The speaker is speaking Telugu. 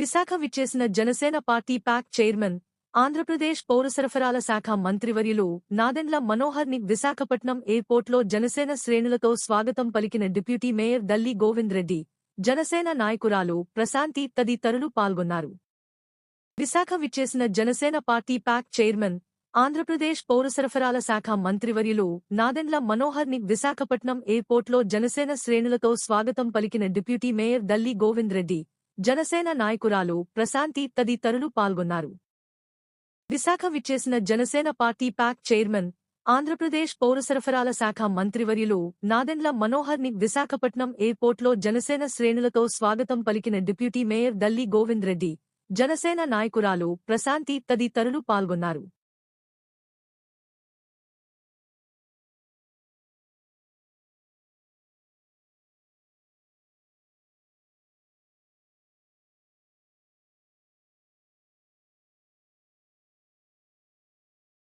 విశాఖ విచ్చేసిన Janasena party PAC chairman Andhra Pradesh పౌర సరఫరాల శాఖ మంత్రివర్యులు నాదెండ్ల మనోహర్ని విశాఖపట్నం ఎయిర్పోర్ట్లో జనసేన శ్రేణులతో స్వాగతం పలికిన డిప్యూటీ మేయర్ దల్లి గోవింద్ రెడ్డి జనసేన నాయకురాలు ప్రశాంతి తదితరులు పాల్గొన్నారు. విశాఖ విచ్చేసిన Janasena party PAC chairman Andhra Pradesh పౌర సరఫరాల శాఖ మంత్రివర్యులు నాదెండ్ల మనోహర్ని విశాఖపట్నం ఎయిర్పోర్ట్లో జనసేన శ్రేణులతో స్వాగతం పలికిన డిప్యూటీ మేయర్ దల్లి గోవింద్ రెడ్డి జనసేన నాయకురాలు ప్రశాంతి తదితరులు పాల్గొన్నారు. విశాఖ విచ్చేసిన Janasena party PAC chairman Andhra Pradesh పౌర సరఫరాల శాఖ మంత్రివర్యులు నాదెండ్ల మనోహర్ని విశాఖపట్నం ఎయిర్పోర్ట్లో జనసేన శ్రేణులతో స్వాగతం పలికిన డిప్యూటీ మేయర్ దల్లి గోవింద్ రెడ్డి జనసేన నాయకురాలు ప్రశాంతి తదితరులు పాల్గొన్నారు.